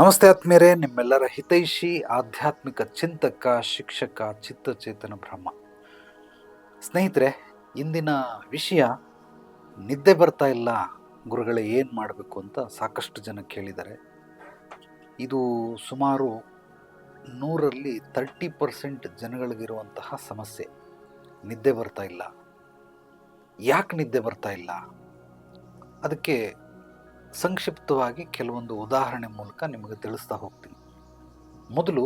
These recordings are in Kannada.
ನಮಸ್ತೆ ಆತ್ಮೀಯರೇ, ನಿಮ್ಮೆಲ್ಲರ ಹಿತೈಷಿ, ಆಧ್ಯಾತ್ಮಿಕ ಚಿಂತಕ, ಶಿಕ್ಷಕ, ಚಿತ್ತಚೇತನ ಬ್ರಹ್ಮ. ಸ್ನೇಹಿತರೆ, ಇಂದಿನ ವಿಷಯ, ನಿದ್ದೆ ಬರ್ತಾ ಇಲ್ಲ, ಗುರುಗಳೇ ಏನು ಮಾಡಬೇಕು ಅಂತ ಸಾಕಷ್ಟು ಜನ ಕೇಳಿದ್ದಾರೆ. ಇದು ಸುಮಾರು ನೂರಲ್ಲಿ ತರ್ಟಿ ಪರ್ಸೆಂಟ್ ಜನಗಳಿಗಿರುವಂತಹ ಸಮಸ್ಯೆ. ನಿದ್ದೆ ಬರ್ತಾ ಇಲ್ಲ. ಯಾಕೆ ನಿದ್ದೆ ಬರ್ತಾ ಇಲ್ಲ? ಅದಕ್ಕೆ ಸಂಕ್ಷಿಪ್ತವಾಗಿ ಕೆಲವೊಂದು ಉದಾಹರಣೆ ಮೂಲಕ ನಿಮಗೆ ತಿಳಿಸ್ತಾ ಹೋಗ್ತೀನಿ. ಮೊದಲು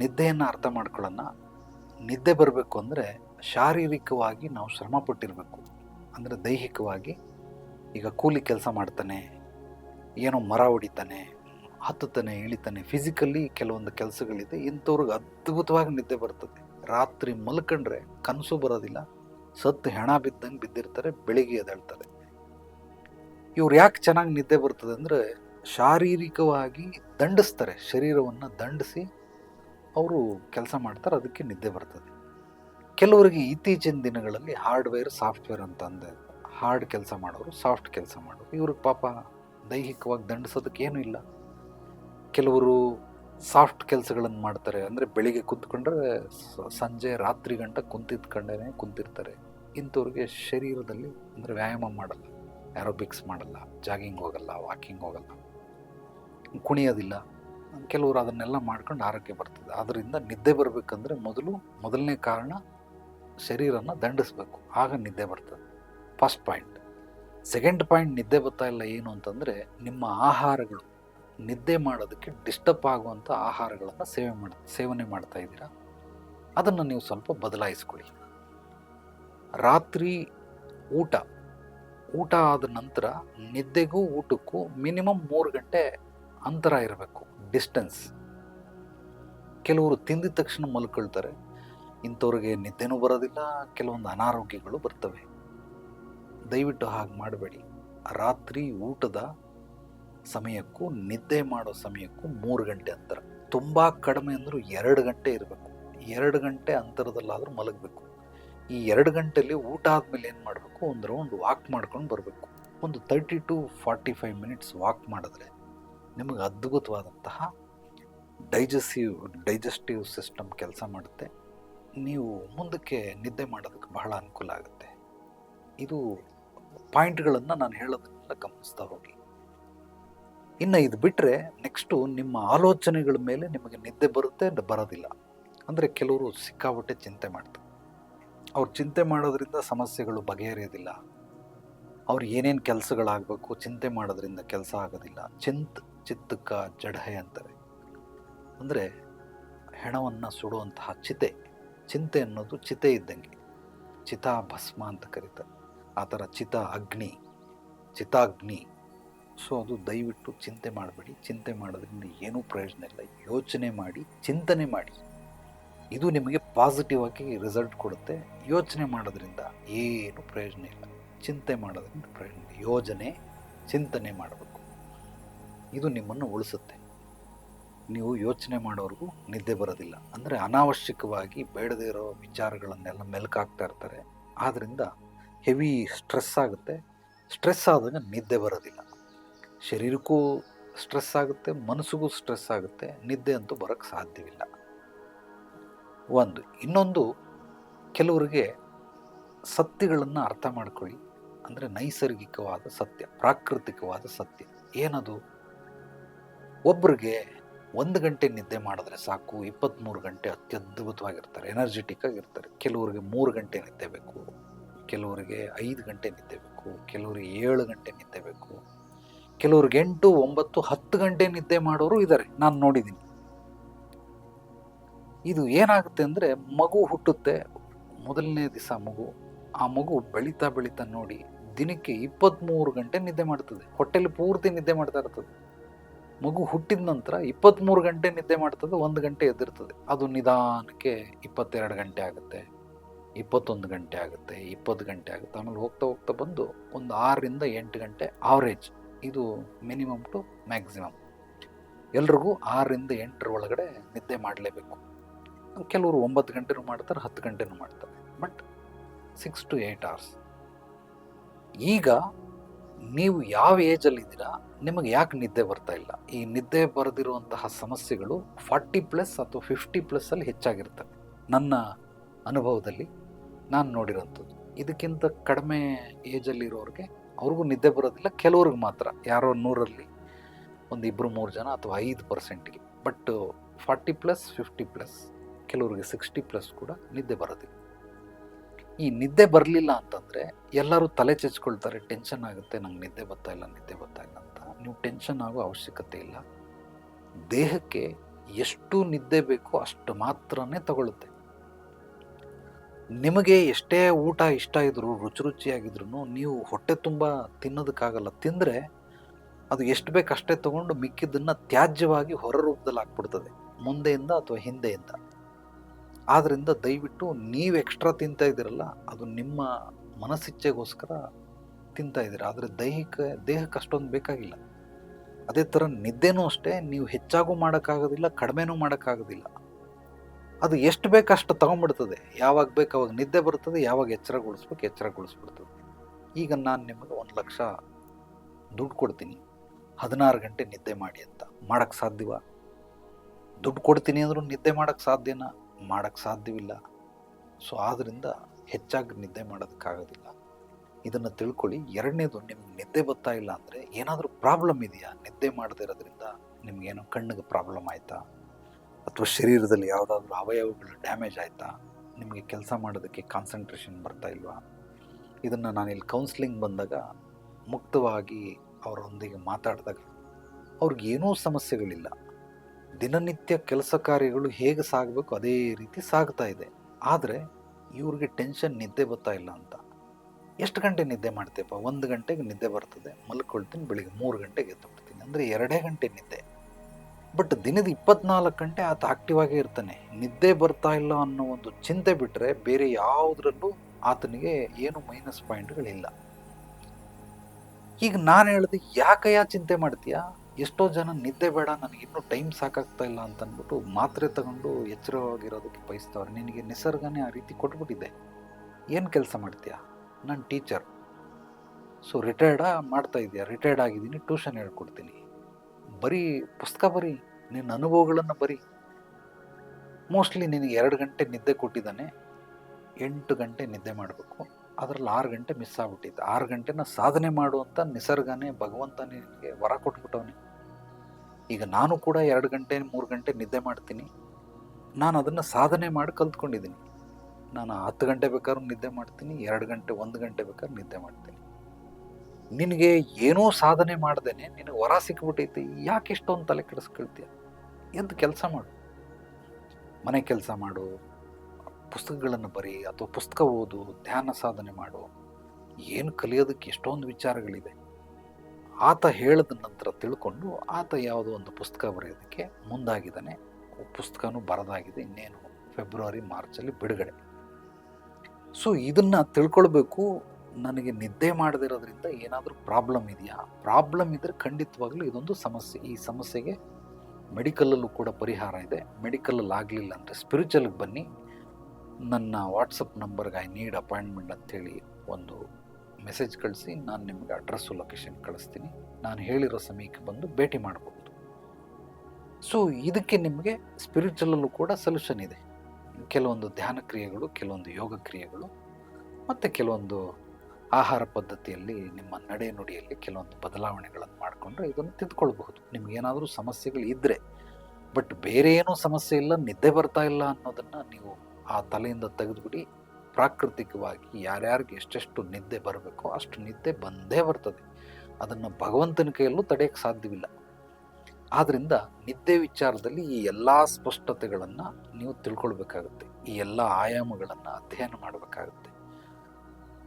ನಿದ್ದೆಯನ್ನು ಅರ್ಥ ಮಾಡ್ಕೊಳ್ಳೋಣ. ನಿದ್ದೆ ಬರಬೇಕು ಅಂದರೆ ಶಾರೀರಿಕವಾಗಿ ನಾವು ಶ್ರಮ ಪಟ್ಟಿರಬೇಕು. ಅಂದರೆ ದೈಹಿಕವಾಗಿ ಈಗ ಕೂಲಿ ಕೆಲಸ ಮಾಡ್ತಾನೆ, ಏನೋ ಮರ ಹೊಡಿತಾನೆ, ಹತ್ತುತ್ತಾನೆ, ಇಳಿತಾನೆ ಫಿಸಿಕಲಿ ಕೆಲವೊಂದು ಕೆಲಸಗಳಿದೆ, ಇಂಥವ್ರಿಗೆ ಅದ್ಭುತವಾಗಿ ನಿದ್ದೆ ಬರ್ತದೆ. ರಾತ್ರಿ ಮಲ್ಕಂಡ್ರೆ ಕನಸು ಬರೋದಿಲ್ಲ. ಸತ್ತು ಹೆಣ ಬಿದ್ದಂಗೆ ಬಿದ್ದಿರ್ತಾರೆ, ಬೆಳಿಗ್ಗೆ ಎದ್ದೇಳ್ತಾರೆ. ಇವ್ರು ಯಾಕೆ ಚೆನ್ನಾಗಿ ನಿದ್ದೆ ಬರ್ತದೆ ಅಂದರೆ ಶಾರೀರಿಕವಾಗಿ ದಂಡಿಸ್ತಾರೆ, ಶರೀರವನ್ನು ದಂಡಿಸಿ ಅವರು ಕೆಲಸ ಮಾಡ್ತಾರೆ, ಅದಕ್ಕೆ ನಿದ್ದೆ ಬರ್ತದೆ. ಕೆಲವರಿಗೆ ಇತ್ತೀಚಿನ ದಿನಗಳಲ್ಲಿ ಹಾರ್ಡ್ವೇರ್, ಸಾಫ್ಟ್ವೇರ್ ಅಂತ ಅಂದೆ ಹಾರ್ಡ್ ಕೆಲಸ ಮಾಡೋರು, ಸಾಫ್ಟ್ ಕೆಲಸ ಮಾಡೋರು. ಇವ್ರಿಗೆ ಪಾಪ ದೈಹಿಕವಾಗಿ ದಂಡಿಸೋದಕ್ಕೆ ಏನೂ ಇಲ್ಲ. ಕೆಲವರು ಸಾಫ್ಟ್ ಕೆಲಸಗಳನ್ನು ಮಾಡ್ತಾರೆ, ಅಂದರೆ ಬೆಳಿಗ್ಗೆ ಕುಂತ್ಕೊಂಡ್ರೆ ಸಂಜೆ ರಾತ್ರಿ ಗಂಟ ಕುಂತಿದ್ಕೊಂಡೇ ಕುಂತಿರ್ತಾರೆ. ಇಂಥವ್ರಿಗೆ ಶರೀರದಲ್ಲಿ ಅಂದರೆ ವ್ಯಾಯಾಮ ಮಾಡಲ್ಲ. ಆ್ಯರೋಬಿಕ್ಸ್ ಮಾಡಲ್ಲ ಜಾಗಿಂಗ್ ಹೋಗಲ್ಲ ವಾಕಿಂಗ್ ಹೋಗಲ್ಲ. ಕುಣಿಯೋದಿಲ್ಲ. ಕೆಲವರು ಅದನ್ನೆಲ್ಲ ಮಾಡ್ಕೊಂಡು ಆರೋಗ್ಯ ಬರ್ತದೆ. ಆದ್ದರಿಂದ ನಿದ್ದೆ ಬರಬೇಕಂದ್ರೆ ಮೊದಲು ಮೊದಲನೇ ಕಾರಣ ಶರೀರನ ದಂಡಿಸ್ಬೇಕು. ಆಗ ನಿದ್ದೆ ಬರ್ತದೆ. ಫಸ್ಟ್ ಪಾಯಿಂಟ್ ಸೆಕೆಂಡ್ ಪಾಯಿಂಟ್ ನಿದ್ದೆ ಬರ್ತಾ ಇಲ್ಲ ಏನು ಅಂತಂದರೆ ನಿಮ್ಮ ಆಹಾರಗಳು. ನಿದ್ದೆ ಮಾಡೋದಕ್ಕೆ ಡಿಸ್ಟರ್ಬ್ ಆಗುವಂಥ ಆಹಾರಗಳನ್ನು ಸೇವೆ ಮಾಡ, ಸೇವನೆ ಮಾಡ್ತಾ ಇದ್ದೀರಾ? ಅದನ್ನು ನೀವು ಸ್ವಲ್ಪ ಬದಲಾಯಿಸ್ಕೊಳ್ಳಿ. ರಾತ್ರಿ ಊಟ. ಊಟ ಆದ ನಂತರ ನಿದ್ದೆಗೂ ಊಟಕ್ಕೂ ಮಿನಿಮಮ್ ಮೂರು ಗಂಟೆ ಅಂತರ ಇರಬೇಕು ಡಿಸ್ಟೆನ್ಸ್ ಕೆಲವರು ತಿಂದಿದ ತಕ್ಷಣ ಮಲ್ಕೊಳ್ತಾರೆ. ಇಂಥವ್ರಿಗೆ ನಿದ್ದೆನೂ ಬರೋದಿಲ್ಲ, ಕೆಲವೊಂದು ಅನಾರೋಗ್ಯಗಳು ಬರ್ತವೆ. ದಯವಿಟ್ಟು ಹಾಗೆ ಮಾಡಬೇಡಿ. ರಾತ್ರಿ ಊಟದ ಸಮಯಕ್ಕೂ, ನಿದ್ದೆ ಮಾಡೋ ಸಮಯಕ್ಕೂ ಮೂರು ಗಂಟೆ ಅಂತರ. ತುಂಬ ಕಡಿಮೆ ಅಂದರೂ ಎರಡು ಗಂಟೆ ಇರಬೇಕು. ಎರಡು ಗಂಟೆ ಅಂತರದಲ್ಲಾದರೂ ಮಲಗಬೇಕು. ಈ ಎರಡು ಗಂಟೆಯಲ್ಲಿ ಊಟ ಆದಮೇಲೆ ಏನು ಮಾಡಬೇಕು? ಒಂದು ರೌಂಡ್ ವಾಕ್ ಮಾಡ್ಕೊಂಡು ಬರಬೇಕು. ಒಂದು thirty to forty five minutes walk ಮಾಡಿದ್ರೆ ನಿಮಗೆ ಅದ್ಭುತವಾದಂತಹ ಡೈಜೆಸ್ಟಿವ್ ಡೈಜೆಸ್ಟಿವ್ ಸಿಸ್ಟಮ್ ಕೆಲಸ ಮಾಡುತ್ತೆ. ನೀವು ಮುಂದಕ್ಕೆ ನಿದ್ದೆ ಮಾಡೋದಕ್ಕೆ ಬಹಳ ಅನುಕೂಲ ಆಗುತ್ತೆ. ಇದು ಪಾಯಿಂಟ್ಗಳನ್ನು ನಾನು ಹೇಳೋದನ್ನೆಲ್ಲ ಗಮನಿಸ್ತಾ ಹೋಗಿ. ಇನ್ನು ಇದು ಬಿಟ್ಟರೆ ನೆಕ್ಸ್ಟು ನಿಮ್ಮ ಆಲೋಚನೆಗಳ ಮೇಲೆ ನಿಮಗೆ ನಿದ್ದೆ ಬರುತ್ತೆ ಬರೋದಿಲ್ಲ. ಅಂದರೆ ಕೆಲವರು ಸಿಕ್ಕಾಪಟ್ಟೆ ಚಿಂತೆ ಮಾಡ್ತಾರೆ. ಅವ್ರು ಚಿಂತೆ ಮಾಡೋದ್ರಿಂದ ಸಮಸ್ಯೆಗಳು ಬಗೆಹರಿಯೋದಿಲ್ಲ. ಅವ್ರು ಏನೇನು ಕೆಲಸಗಳಾಗಬೇಕು, ಚಿಂತೆ ಮಾಡೋದ್ರಿಂದ ಕೆಲಸ ಆಗೋದಿಲ್ಲ. ಚಿಂತ್ ಚಿತ್ತಕ್ಕ ಜಡಹೆ ಅಂತಾರೆ. ಅಂದರೆ ಹೆಣವನ್ನು ಸುಡುವಂತಹ ಚಿತೆ, ಚಿಂತೆ ಅನ್ನೋದು ಚಿತೆ ಇದ್ದಂಗೆ. ಚಿತಾ ಭಸ್ಮ ಅಂತ ಕರೀತಾರೆ. ಆ ಥರ ಚಿತ ಅಗ್ನಿ, ಚಿತಾಗ್ನಿ. ಸೊ ಅದು ದಯವಿಟ್ಟು ಚಿಂತೆ ಮಾಡಬೇಡಿ. ಚಿಂತೆ ಮಾಡೋದ್ರಿಂದ ಏನೂ ಪ್ರಯೋಜನ ಇಲ್ಲ. ಯೋಚನೆ ಮಾಡಿ, ಚಿಂತನೆ ಮಾಡಿ. ಇದು ನಿಮಗೆ ಪಾಸಿಟಿವ್ ಆಗಿ ರಿಸಲ್ಟ್ ಕೊಡುತ್ತೆ. ಯೋಚನೆ ಮಾಡೋದ್ರಿಂದ ಏನು ಪ್ರಯೋಜನ ಇಲ್ಲ. ಚಿಂತೆ ಮಾಡೋದ್ರಿಂದ ಪ್ರಯೋಜನ ಇಲ್ಲ. ಯೋಜನೆ, ಚಿಂತನೆ ಮಾಡಬೇಕು. ಇದು ನಿಮ್ಮನ್ನು ಉಳಿಸುತ್ತೆ. ನೀವು ಯೋಚನೆ ಮಾಡೋರ್ಗೂ ನಿದ್ದೆ ಬರೋದಿಲ್ಲ. ಅಂದರೆ ಅನಾವಶ್ಯಕವಾಗಿ ಬೇಡದೇ ಇರೋ ವಿಚಾರಗಳನ್ನೆಲ್ಲ ಮೆಲುಕಾಗ್ತಾ ಇರ್ತಾರೆ. ಆದ್ದರಿಂದ ಹೆವಿ ಸ್ಟ್ರೆಸ್ ಆಗುತ್ತೆ. ಸ್ಟ್ರೆಸ್ ಆದಾಗ ನಿದ್ದೆ ಬರೋದಿಲ್ಲ. ಶರೀರಕ್ಕೂ ಸ್ಟ್ರೆಸ್ ಆಗುತ್ತೆ, ಮನಸ್ಸಿಗೂ ಸ್ಟ್ರೆಸ್ ಆಗುತ್ತೆ. ನಿದ್ದೆ ಅಂತೂ ಬರೋಕ್ಕೆ ಸಾಧ್ಯವಿಲ್ಲ. ಒಂದು. ಇನ್ನೊಂದು, ಕೆಲವರಿಗೆ ಸತ್ಯಗಳನ್ನು ಅರ್ಥ ಮಾಡ್ಕೊಳ್ಳಿ. ಅಂದರೆ ನೈಸರ್ಗಿಕವಾದ ಸತ್ಯ, ಪ್ರಾಕೃತಿಕವಾದ ಸತ್ಯ. ಏನದು? ಒಬ್ಬರಿಗೆ ಒಂದು ಗಂಟೆ ನಿದ್ದೆ ಮಾಡಿದ್ರೆ ಸಾಕು ಇಪ್ಪತ್ತ್ಮೂರು ಗಂಟೆ ಅತ್ಯದ್ಭುತವಾಗಿರ್ತಾರೆ ಎನರ್ಜೆಟಿಕ್ ಆಗಿರ್ತಾರೆ. ಕೆಲವರಿಗೆ ಮೂರು ಗಂಟೆ ನಿದ್ದೆ ಬೇಕು, ಕೆಲವರಿಗೆ ಐದು ಗಂಟೆ ನಿದ್ದೆ ಬೇಕು, ಕೆಲವರಿಗೆ ಏಳು ಗಂಟೆ ನಿದ್ದೆ ಬೇಕು, ಕೆಲವ್ರಿಗೆ ಎಂಟು, ಒಂಬತ್ತು, ಹತ್ತು ಗಂಟೆ ನಿದ್ದೆ ಮಾಡೋರು ಇದ್ದಾರೆ ನಾನು ನೋಡಿದ್ದೀನಿ ಇದು ಏನಾಗುತ್ತೆ ಅಂದರೆ ಮಗು ಹುಟ್ಟುತ್ತೆ. ಮೊದಲನೇ ದಿವಸ ಮಗು. ಆ ಮಗು ಬೆಳೀತಾ ಬೆಳೀತಾ ನೋಡಿ ದಿನಕ್ಕೆ ಇಪ್ಪತ್ತ್ಮೂರು ಗಂಟೆ ನಿದ್ದೆ ಮಾಡ್ತದೆ. ಹೊಟ್ಟೆಲಿ ಪೂರ್ತಿ ನಿದ್ದೆ ಮಾಡ್ತಾ ಇರ್ತದೆ. ಮಗು ಹುಟ್ಟಿದ ನಂತರ ಇಪ್ಪತ್ತ್ಮೂರು ಗಂಟೆ ನಿದ್ದೆ ಮಾಡ್ತದೆ, ಒಂದು ಗಂಟೆ ಎದ್ದಿರ್ತದೆ. ಅದು ನಿಧಾನಕ್ಕೆ ಇಪ್ಪತ್ತೆರಡು ಗಂಟೆ ಆಗುತ್ತೆ, ಇಪ್ಪತ್ತೊಂದು ಗಂಟೆ ಆಗುತ್ತೆ, ಇಪ್ಪತ್ತು ಗಂಟೆ ಆಗುತ್ತೆ. ಆಮೇಲೆ ಹೋಗ್ತಾ ಹೋಗ್ತಾ ಬಂದು ಒಂದು ಆರರಿಂದ ಎಂಟು ಗಂಟೆ ಆವ್ರೇಜ್ ಇದು ಮಿನಿಮಮ್ ಟು ಮ್ಯಾಕ್ಸಿಮಮ್ ಎಲ್ರಿಗೂ ಆರರಿಂದ ಎಂಟರ ಒಳಗಡೆ ನಿದ್ದೆ ಮಾಡಲೇಬೇಕು. ಕೆಲವರು ಒಂಬತ್ತು ಗಂಟೆನೂ ಮಾಡ್ತಾರೆ, ಹತ್ತು ಗಂಟೆನೂ ಮಾಡ್ತಾರೆ. But six to eight hours ಈಗ ನೀವು ಯಾವ ಏಜಲ್ಲಿ ಇದ್ದೀರಾ, ನಿಮಗೆ ಯಾಕೆ ನಿದ್ದೆ ಬರ್ತಾ ಇಲ್ಲ? ಈ ನಿದ್ದೆ ಬರೆದಿರುವಂತಹ ಸಮಸ್ಯೆಗಳು ಫಾರ್ಟಿ ಪ್ಲಸ್ ಅಥವಾ ಫಿಫ್ಟಿ ಪ್ಲಸ್ಸಲ್ಲಿ ಹೆಚ್ಚಾಗಿರ್ತವೆ. ನನ್ನ ಅನುಭವದಲ್ಲಿ ನಾನು ನೋಡಿರೋಂಥದ್ದು ಇದಕ್ಕಿಂತ ಕಡಿಮೆ ಏಜಲ್ಲಿರೋರಿಗೆ ಅವ್ರಿಗೂ ನಿದ್ದೆ ಬರೋದಿಲ್ಲ, ಕೆಲವ್ರಿಗೆ ಮಾತ್ರ. ಯಾರೋ ನೂರಲ್ಲಿ ಒಂದು ಇಬ್ಬರು ಮೂರು ಜನ ಅಥವಾ ಐದು ಪರ್ಸೆಂಟಿಗೆ but forty plus fifty plus ಕೆಲವ್ರಿಗೆ ಸಿಕ್ಸ್ಟಿ ಪ್ಲಸ್ ಕೂಡ ನಿದ್ದೆ ಬರೋದಿಲ್ಲ ಈ ನಿದ್ದೆ ಬರಲಿಲ್ಲ ಅಂತಂದರೆ ಎಲ್ಲರೂ ತಲೆ ಚೆಚ್ಕೊಳ್ತಾರೆ ಟೆನ್ಷನ್ ಆಗುತ್ತೆ, ನಂಗೆ ನಿದ್ದೆ ಬರ್ತಾ ಇಲ್ಲ, ನಿದ್ದೆ ಬರ್ತಾ ಇಲ್ಲ ಅಂತ. ನೀವು ಟೆನ್ಷನ್ ಆಗೋ ಅವಶ್ಯಕತೆ ಇಲ್ಲ. ದೇಹಕ್ಕೆ ಎಷ್ಟು ನಿದ್ದೆ ಬೇಕೋ ಅಷ್ಟು ಮಾತ್ರನೇ ತಗೊಳುತ್ತೆ. ನಿಮಗೆ ಎಷ್ಟೇ ಊಟ ಇಷ್ಟ ಇದ್ದರೂ ರುಚಿ ರುಚಿಯಾಗಿದ್ರು ನೀವು ಹೊಟ್ಟೆ ತುಂಬ ತಿನ್ನೋದಕ್ಕಾಗಲ್ಲ. ತಿಂದರೆ ಅದು ಎಷ್ಟು ಬೇಕು ಅಷ್ಟೇ ತಗೊಂಡು ಮಿಕ್ಕಿದ್ದನ್ನು ತ್ಯಾಜ್ಯವಾಗಿ ಹೊರ ರೂಪದಲ್ಲಿ ಹಾಕ್ಬಿಡ್ತದೆ. ಮುಂದೆಯಿಂದ ಅಥವಾ ಹಿಂದೆಯಿಂದ. ಆದ್ದರಿಂದ ದಯವಿಟ್ಟು ನೀವು ಎಕ್ಸ್ಟ್ರಾ ತಿಂತಾ ಇದ್ದೀರಲ್ಲ, ಅದು ನಿಮ್ಮ ಮನಸ್ಸಿಚ್ಛೆಗೋಸ್ಕರ ತಿಂತಾ ಇದ್ದೀರ. ಆದರೆ ದೈಹಿಕ, ದೇಹಕ್ಕೆ ಅಷ್ಟೊಂದು ಬೇಕಾಗಿಲ್ಲ. ಅದೇ ಥರ ನಿದ್ದೆನೂ ಅಷ್ಟೇ, ನೀವು ಹೆಚ್ಚಾಗೂ ಮಾಡೋಕ್ಕಾಗೋದಿಲ್ಲ, ಕಡಿಮೆನೂ ಮಾಡೋಕ್ಕಾಗೋದಿಲ್ಲ. ಅದು ಎಷ್ಟು ಬೇಕು ಅಷ್ಟು ತೊಗೊಂಡ್ಬಿಡ್ತದೆ. ಯಾವಾಗ ಬೇಕು ಅವಾಗ ನಿದ್ದೆ ಬರ್ತದೆ, ಯಾವಾಗ ಎಚ್ಚರಗೊಳಿಸ್ಬೇಕು, ಎಚ್ಚರಗೊಳಿಸ್ಬಿಡ್ತದೆ. ಈಗ ನಾನು ನಿಮಗೆ ಒಂದು ಲಕ್ಷ ದುಡ್ಡು ಕೊಡ್ತೀನಿ. ಹದಿನಾರು ಗಂಟೆ ನಿದ್ದೆ ಮಾಡಿ ಅಂತ. ಮಾಡೋಕ್ಕೆ ಸಾಧ್ಯವ? ದುಡ್ಡು ಕೊಡ್ತೀನಿ ಅಂದರೂ ನಿದ್ದೆ ಮಾಡೋಕ್ಕೆ ಸಾಧ್ಯನಾ? ಮಾಡೋಕ್ಕೆ ಸಾಧ್ಯವಿಲ್ಲ. ಸೊ ಆದ್ದರಿಂದ ಹೆಚ್ಚಾಗಿ ನಿದ್ದೆ ಮಾಡೋದಕ್ಕಾಗೋದಿಲ್ಲ. ಇದನ್ನು ತಿಳ್ಕೊಳ್ಳಿ. ಎರಡನೇದು, ನಿಮ್ಗೆ ನಿದ್ದೆ ಬರ್ತಾ ಇಲ್ಲ ಅಂದರೆ ಏನಾದರೂ ಪ್ರಾಬ್ಲಮ್ ಇದೆಯಾ? ನಿದ್ದೆ ಮಾಡದೇ ಇರೋದ್ರಿಂದ ನಿಮಗೇನೋ ಕಣ್ಣಿಗೆ ಪ್ರಾಬ್ಲಮ್ ಆಯಿತಾ? ಅಥವಾ ಶರೀರದಲ್ಲಿ ಯಾವುದಾದ್ರೂ ಅವಯವಗಳು ಡ್ಯಾಮೇಜ್ ಆಯಿತಾ? ನಿಮಗೆ ಕೆಲಸ ಮಾಡೋದಕ್ಕೆ ಕಾನ್ಸಂಟ್ರೇಷನ್ ಬರ್ತಾ ಇಲ್ವಾ? ಇದನ್ನು ನಾನು ಇಲ್ಲಿ ಕೌನ್ಸ್ಲಿಂಗ್ ಬಂದಾಗ ಮುಕ್ತವಾಗಿ ಅವರೊಂದಿಗೆ ಮಾತಾಡಿದಾಗ ಅವ್ರಿಗೆ ಏನೂ ಸಮಸ್ಯೆಗಳಿಲ್ಲ. ದಿನನಿತ್ಯ ಕೆಲಸ ಕಾರ್ಯಗಳು ಹೇಗೆ ಸಾಗಬೇಕು ಅದೇ ರೀತಿ ಸಾಗ್ತಾ ಇದೆ. ಆದರೆ ಇವ್ರಿಗೆ ಟೆನ್ಷನ್ ನಿದ್ದೆ ಬರ್ತಾ ಇಲ್ಲ ಅಂತ. ಎಷ್ಟು ಗಂಟೆ ನಿದ್ದೆ ಮಾಡ್ತೀಯಪ್ಪ? ಒಂದು ಗಂಟೆಗೆ ನಿದ್ದೆ ಬರ್ತದೆ. ಮಲ್ಕೊಳ್ತೀನಿ ಬೆಳಿಗ್ಗೆ ಮೂರು ಗಂಟೆಗೆ ಎದ್ದು ಬಿಡ್ತೀನಿ ಅಂದರೆ ಎರಡೇ ಗಂಟೆ ನಿದ್ದೆ. ಬಟ್ ದಿನದ ಇಪ್ಪತ್ನಾಲ್ಕು ಗಂಟೆ ಆತ ಆಕ್ಟಿವ್ ಆಗೇ ಇರ್ತಾನೆ. ನಿದ್ದೆ ಬರ್ತಾ ಇಲ್ಲ ಅನ್ನೋ ಒಂದು ಚಿಂತೆ ಬಿಟ್ಟರೆ ಬೇರೆ ಯಾವುದರಲ್ಲೂ ಆತನಿಗೆ ಏನು ಮೈನಸ್ ಪಾಯಿಂಟ್ಗಳಿಲ್ಲ ಈಗ ನಾನು ಹೇಳಿದೆ ಯಾಕಯ್ಯ ಚಿಂತೆ ಮಾಡ್ತೀಯಾ? ಎಷ್ಟೋ ಜನ ನಿದ್ದೆ ಬೇಡ, ನನಗೆ ಇನ್ನೂ ಟೈಮ್ ಸಾಕಾಗ್ತಾ ಇಲ್ಲ ಅಂತ ಅಂದ್ಬಿಟ್ಟು ಮಾತ್ರೆ ತಗೊಂಡು ಎಚ್ಚರವಾಗಿರೋದಕ್ಕೆ ಬಯಸ್ತವ್ರೆ. ನಿನಗೆ ನಿಸರ್ಗನೇ ಆ ರೀತಿ ಕೊಟ್ಬಿಟ್ಟಿದೆ. ಏನು ಕೆಲಸ ಮಾಡ್ತೀಯಾ? ನಾನು ಟೀಚರ್. ಸೊ ರಿಟೈರ್ಡಾ ಮಾಡ್ತಾ ಇದೆಯಾ ರಿಟೈರ್ಡ್ ಆಗಿದ್ದೀನಿ ಟ್ಯೂಷನ್ ಹೇಳ್ಕೊಡ್ತೀನಿ. ಬರೀ ಪುಸ್ತಕ ಬರೀ, ನಿನ್ನ ಅನುಭವಗಳನ್ನು ಬರೀ. ಮೋಸ್ಟ್ಲಿ ನಿನಗೆ ಎರಡು ಗಂಟೆ ನಿದ್ದೆ ಕೊಟ್ಟಿದ್ದಾನೆ. ಎಂಟು ಗಂಟೆ ನಿದ್ದೆ ಮಾಡಬೇಕು. ಅದರಲ್ಲಿ ಆರು ಗಂಟೆ ಮಿಸ್ ಆಗ್ಬಿಟ್ಟಿತ್ತು ಆರು ಗಂಟೆನ ಸಾಧನೆ ಮಾಡುವಂಥ ನಿಸರ್ಗನೇ ಭಗವಂತನೇ ವರ ಕೊಟ್ಬಿಟ್ಟವನೇ. ಈಗ ನಾನು ಕೂಡ ಎರಡು ಗಂಟೆ, ಮೂರು ಗಂಟೆ ನಿದ್ದೆ ಮಾಡ್ತೀನಿ. ನಾನು ಅದನ್ನು ಸಾಧನೆ ಮಾಡಿ ಕಲ್ತ್ಕೊಂಡಿದ್ದೀನಿ. ನಾನು ಹತ್ತು ಗಂಟೆ ಬೇಕಾದ್ರೂ ನಿದ್ದೆ ಮಾಡ್ತೀನಿ, ಎರಡು ಗಂಟೆ, ಒಂದು ಗಂಟೆ ಬೇಕಾದ್ರೂ ನಿದ್ದೆ ಮಾಡ್ತೀನಿ. ನಿನಗೆ ಏನೂ ಸಾಧನೆ ಮಾಡ್ದೇನೆ, ನಿನಗೆ ವರ ಸಿಕ್ಬಿಟ್ಟೈತಿ, ಯಾಕೆ ಇಷ್ಟೊಂದು ತಲೆ ಕೆಡಿಸ್ಕೊಳ್ತೀಯ? ಎಂದು ಕೆಲಸ ಮಾಡು. ಮನೆ ಕೆಲಸ ಮಾಡು. ಪುಸ್ತಕಗಳನ್ನು ಬರಿ ಅಥವಾ ಪುಸ್ತಕ ಓದು, ಧ್ಯಾನ ಸಾಧನೆ ಮಾಡು, ಏನು ಕಲಿಯೋದಕ್ಕೆ ಎಷ್ಟೊಂದು ವಿಚಾರಗಳಿದೆ ಆತ ಹೇಳಿದ ನಂತರ ತಿಳ್ಕೊಂಡು ಆತ ಯಾವುದೋ ಒಂದು ಪುಸ್ತಕ ಬರೆಯೋದಕ್ಕೆ ಮುಂದಾಗಿದ್ದಾನೆ. ಪುಸ್ತಕನೂ ಬರದಾಗಿದೆ, ಇನ್ನೇನು ಫೆಬ್ರವರಿ, ಮಾರ್ಚಲ್ಲಿ ಬಿಡುಗಡೆ. ಸೊ, ಇದನ್ನು ತಿಳ್ಕೊಳ್ಬೇಕು. ನನಗೆ ನಿದ್ದೆ ಮಾಡದಿರೋದ್ರಿಂದ ಏನಾದರೂ ಪ್ರಾಬ್ಲಮ್ ಇದೆಯಾ? ಪ್ರಾಬ್ಲಮ್ ಇದ್ದರೆ ಖಂಡಿತವಾಗ್ಲೂ ಇದೊಂದು ಸಮಸ್ಯೆ. ಈ ಸಮಸ್ಯೆಗೆ ಮೆಡಿಕಲಲ್ಲೂ ಕೂಡ ಪರಿಹಾರ ಇದೆ. ಮೆಡಿಕಲಲ್ಲಿ ಆಗಲಿಲ್ಲ ಅಂದರೆ ಸ್ಪಿರಿಚುವಲ್ಗೆ ಬನ್ನಿ. ನನ್ನ ವಾಟ್ಸಪ್ ನಂಬರ್ಗೆ ಐ ನೀಡ್ ಅಪಾಯಿಂಟ್ಮೆಂಟ್ ಅಂಥೇಳಿ ಒಂದು ಮೆಸೇಜ್ ಕಳಿಸಿ, ನಾನು ನಿಮಗೆ ಅಡ್ರೆಸ್ಸು ಲೊಕೇಶನ್ ಕಳಿಸ್ತೀನಿ. ನಾನು ಹೇಳಿರೋ ಸಮಯಕ್ಕೆ ಬಂದು ಭೇಟಿ ಮಾಡಬಹುದು ಸೊ ಇದಕ್ಕೆ ನಿಮಗೆ ಸ್ಪಿರಿಚುವಲಲ್ಲೂ ಕೂಡ ಸೊಲ್ಯೂಷನ್ ಇದೆ. ಕೆಲವೊಂದು ಧ್ಯಾನ ಕ್ರಿಯೆಗಳು, ಕೆಲವೊಂದು ಯೋಗ ಕ್ರಿಯೆಗಳು, ಮತ್ತು ಕೆಲವೊಂದು ಆಹಾರ ಪದ್ಧತಿಯಲ್ಲಿ ನಿಮ್ಮ ನಡೆ ನುಡಿಯಲ್ಲಿ ಕೆಲವೊಂದು ಬದಲಾವಣೆಗಳನ್ನು ಮಾಡಿಕೊಂಡ್ರೆ ಇದನ್ನು ತಿದ್ಕೊಳ್ಬಹುದು. ನಿಮಗೇನಾದರೂ ಸಮಸ್ಯೆಗಳು ಇದ್ದರೆ ಬಟ್ ಬೇರೆ ಏನೂ ಸಮಸ್ಯೆ ಇಲ್ಲ, ನಿದ್ದೆ ಬರ್ತಾ ಇಲ್ಲ ಅನ್ನೋದನ್ನು ನೀವು ಆ ತಲೆಯಿಂದ ತೆಗೆದುಬಿಡಿ. ಪ್ರಾಕೃತಿಕವಾಗಿ ಯಾರ್ಯಾರಿಗೆ ಎಷ್ಟೆಷ್ಟು ನಿದ್ದೆ ಬರಬೇಕೋ ಅಷ್ಟು ನಿದ್ದೆ ಬಂದೇ ಬರ್ತದೆ. ಅದನ್ನು ಭಗವಂತನ ಕೈಯಲ್ಲೂ ತಡೆಯಕ್ಕೆ ಸಾಧ್ಯವಿಲ್ಲ. ಆದ್ದರಿಂದ ನಿದ್ದೆ ವಿಚಾರದಲ್ಲಿ ಈ ಎಲ್ಲ ಸ್ಪಷ್ಟತೆಗಳನ್ನು ನೀವು ತಿಳ್ಕೊಳ್ಬೇಕಾಗುತ್ತೆ. ಈ ಎಲ್ಲ ಆಯಾಮಗಳನ್ನು ಅಧ್ಯಯನ ಮಾಡಬೇಕಾಗುತ್ತೆ.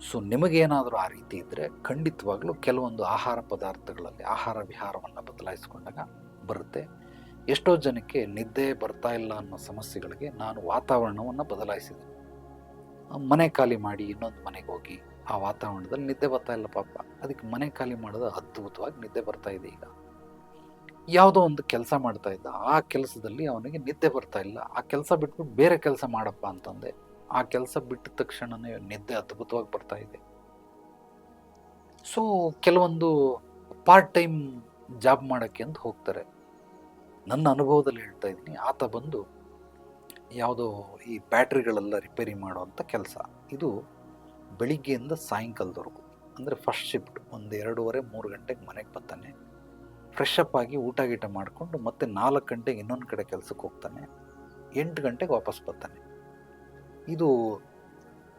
ಸೊ ನಿಮಗೇನಾದರೂ ಆ ರೀತಿ ಇದ್ದರೆ ಖಂಡಿತವಾಗಲೂ ಕೆಲವೊಂದು ಆಹಾರ ಪದಾರ್ಥಗಳಲ್ಲಿ ಆಹಾರ ವಿಹಾರವನ್ನು ಬದಲಾಯಿಸಿಕೊಂಡಾಗ ಬರುತ್ತೆ. ಎಷ್ಟೋ ಜನಕ್ಕೆ ನಿದ್ದೆ ಬರ್ತಾ ಇಲ್ಲ ಅನ್ನೋ ಸಮಸ್ಯೆಗಳಿಗೆ ನಾನು ವಾತಾವರಣವನ್ನು ಬದಲಾಯಿಸಿದೆ. ಮನೆ ಖಾಲಿ ಮಾಡಿ ಇನ್ನೊಂದು ಮನೆಗೆ ಹೋಗಿ ಆ ವಾತಾವರಣದಲ್ಲಿ ನಿದ್ದೆ ಬರ್ತಾ ಇಲ್ಲ ಪಾಪ. ಅದಕ್ಕೆ ಮನೆ ಖಾಲಿ ಮಾಡೋದು ಅದ್ಭುತವಾಗಿ ನಿದ್ದೆ ಬರ್ತಾ ಇದೆ ಈಗ. ಯಾವುದೋ ಒಂದು ಕೆಲಸ ಮಾಡ್ತಾ ಇದ್ದ, ಆ ಕೆಲಸದಲ್ಲಿ ಅವನಿಗೆ ನಿದ್ದೆ ಬರ್ತಾ ಇಲ್ಲ. ಆ ಕೆಲಸ ಬಿಟ್ಬಿಟ್ಟು ಬೇರೆ ಕೆಲಸ ಮಾಡಪ್ಪ ಅಂತಂದೆ. ಆ ಕೆಲಸ ಬಿಟ್ಟ ತಕ್ಷಣನೇ ನಿದ್ದೆ ಅದ್ಭುತವಾಗಿ ಬರ್ತಾ ಇದೆ. ಸೊ ಕೆಲವೊಂದು ಪಾರ್ಟ್ ಟೈಮ್ ಜಾಬ್ ಮಾಡೋಕ್ಕೆ ಅಂತ ಹೋಗ್ತಾರೆ. ನನ್ನ ಅನುಭವದಲ್ಲಿ ಹೇಳ್ತಾ ಇದ್ದೀನಿ. ಆತ ಬಂದು ಯಾವುದೋ ಈ ಬ್ಯಾಟ್ರಿಗಳೆಲ್ಲ ರಿಪೇರಿ ಮಾಡುವಂಥ ಕೆಲಸ. ಇದು ಬೆಳಿಗ್ಗೆಯಿಂದ ಸಾಯಂಕಾಲದವರೆಗೂ. ಅಂದರೆ ಫಸ್ಟ್ ಶಿಫ್ಟ್ ಒಂದು ಎರಡೂವರೆ, ಮೂರು ಗಂಟೆಗೆ ಮನೆಗೆ ಬರ್ತಾನೆ. ಫ್ರೆಶ್ ಆಗಿ ಊಟ ಗೀಟ ಮಾಡಿಕೊಂಡು ಮತ್ತೆ ನಾಲ್ಕು ಗಂಟೆಗೆ ಇನ್ನೊಂದು ಕಡೆ ಕೆಲಸಕ್ಕೆ ಹೋಗ್ತಾನೆ. ಎಂಟು ಗಂಟೆಗೆ ವಾಪಸ್ ಬರ್ತಾನೆ. ಇದು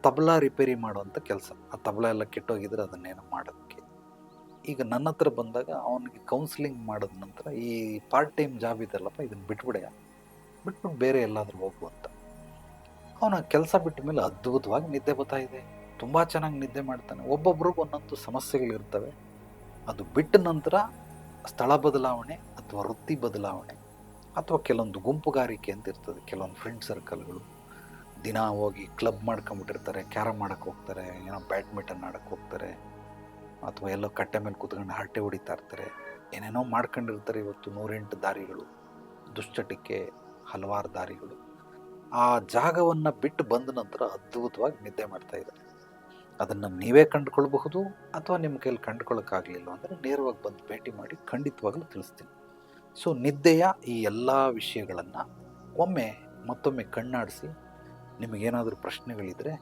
ತಬಲಾ ರಿಪೇರಿ ಮಾಡುವಂಥ ಕೆಲಸ. ಆ ತಬಲಾ ಎಲ್ಲ ಕೆಟ್ಟೋಗಿದ್ರೆ ಅದನ್ನೇನು ಮಾಡೋದಕ್ಕೆ. ಈಗ ನನ್ನ ಹತ್ರ ಬಂದಾಗ ಅವನಿಗೆ ಕೌನ್ಸಿಲಿಂಗ್ ಮಾಡಿದ ನಂತರ ಈ ಪಾರ್ಟ್ ಟೈಮ್ ಜಾಬ್ ಇದೆಲ್ಲಪ್ಪ ಇದನ್ನು ಬಿಟ್ಬಿಡೆಯ ಬಿಟ್ಬಿಟ್ಟು ಬೇರೆ ಎಲ್ಲಾದರೂ ಹೋಗು ಅಂತ. ಅವನ ಕೆಲಸ ಬಿಟ್ಟ ಮೇಲೆ ಅದ್ಭುತವಾಗಿ ನಿದ್ದೆ ಬರ್ತಾ ಇದೆ. ತುಂಬ ಚೆನ್ನಾಗಿ ನಿದ್ದೆ ಮಾಡ್ತಾನೆ. ಒಬ್ಬೊಬ್ರಿಗೂ ಒಂದೊಂದು ಸಮಸ್ಯೆಗಳಿರ್ತವೆ ಅದು ಬಿಟ್ಟ ನಂತರ ಸ್ಥಳ ಬದಲಾವಣೆ ಅಥವಾ ವೃತ್ತಿ ಬದಲಾವಣೆ ಅಥವಾ ಕೆಲವೊಂದು ಗುಂಪುಗಾರಿಕೆ ಅಂತ ಇರ್ತದೆ. ಕೆಲವೊಂದು ಫ್ರೆಂಡ್ ಸರ್ಕಲ್ಗಳು ದಿನ ಹೋಗಿ ಕ್ಲಬ್ ಮಾಡ್ಕೊಂಬಿಟ್ಟಿರ್ತಾರೆ ಕ್ಯಾರಮ್ ಮಾಡೋಕ್ಕೆ ಹೋಗ್ತಾರೆ, ಏನೋ ಬ್ಯಾಡ್ಮಿಂಟನ್ ಆಡೋಕ್ಕೆ ಹೋಗ್ತಾರೆ. ಅಥವಾ ಎಲ್ಲೋ ಕಟ್ಟೆ ಮೇಲೆ ಕೂತ್ಕೊಂಡು ಹರಟೆ ಹೊಡಿತಾ ಇರ್ತಾರೆ. ಏನೇನೋ ಮಾಡ್ಕೊಂಡಿರ್ತಾರೆ ಇವತ್ತು ನೂರೆಂಟು ದಾರಿಗಳು, ದುಶ್ಚಟಕ್ಕೆ ಹಲವಾರು ದಾರಿಗಳು. ಆ ಜಾಗವನ್ನು ಬಿಟ್ಟು ಬಂದ ನಂತರ ಅದ್ಭುತವಾಗಿ ನಿದ್ದೆ ಮಾಡ್ತಾ ಇದ್ದಾರೆ ಅದನ್ನು ನೀವೇ ಕಂಡುಕೊಳ್ಬಹುದು ಅಥವಾ ನಿಮ್ಮ ಕೈಯಲ್ಲಿ ಕಂಡುಕೊಳ್ಳೋಕ್ಕಾಗಲಿಲ್ಲ ಅಂದರೆ ನೇರವಾಗಿ ಬಂದು ಭೇಟಿ ಮಾಡಿ ಖಂಡಿತವಾಗ್ಲೂ ತಿಳಿಸ್ತೀನಿ. ಸೊ ನಿದ್ದೆಯ ಈ ಎಲ್ಲ ವಿಷಯಗಳನ್ನು ಒಮ್ಮೆ ಮತ್ತೊಮ್ಮೆ ಕಣ್ಣಾಡಿಸಿ ನಿಮಗೇನಾದರೂ ಪ್ರಶ್ನೆಗಳಿದ್ದರೆ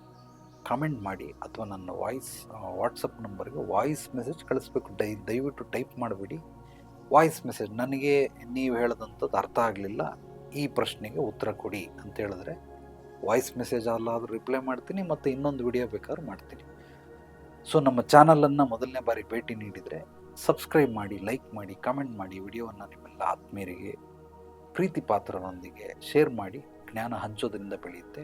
ಕಾಮೆಂಟ್ ಮಾಡಿ ಅಥವಾ ನನ್ನ ವಾಯ್ಸ್ ವಾಟ್ಸಪ್ ನಂಬರ್ಗೆ ವಾಯ್ಸ್ ಮೆಸೇಜ್ ಕಳಿಸ್ಬೇಕು. ಡೈ ದಯವಿಟ್ಟು ಟೈಪ್ ಮಾಡಿಬಿಡಿ. ವಾಯ್ಸ್ ಮೆಸೇಜ್ ನನಗೆ ನೀವು ಹೇಳಿದಂಥದ್ದು ಅರ್ಥ ಆಗಲಿಲ್ಲ. ಈ ಪ್ರಶ್ನೆಗೆ ಉತ್ತರ ಕೊಡಿ ಅಂತ ಹೇಳಿದ್ರೆ ವಾಯ್ಸ್ ಮೆಸೇಜ್ ಅಲ್ಲಾದರೂ ರಿಪ್ಲೈ ಮಾಡ್ತೀನಿ ಮತ್ತು ಇನ್ನೊಂದು ವಿಡಿಯೋ ಬೇಕಾದ್ರೂ ಮಾಡ್ತೀನಿ. ಸೊ ನಮ್ಮ ಚಾನಲನ್ನು ಮೊದಲನೇ ಬಾರಿ ಭೇಟಿ ನೀಡಿದರೆ ಸಬ್ಸ್ಕ್ರೈಬ್ ಮಾಡಿ ಲೈಕ್ ಮಾಡಿ ಕಮೆಂಟ್ ಮಾಡಿ ವಿಡಿಯೋವನ್ನು ನಿಮ್ಮೆಲ್ಲ ಆತ್ಮೀಯರಿಗೆ, ಪ್ರೀತಿ ಪಾತ್ರರೊಂದಿಗೆ ಶೇರ್ ಮಾಡಿ, ಜ್ಞಾನ ಹಂಚೋದ್ರಿಂದ ಬೆಳೆಯುತ್ತೆ.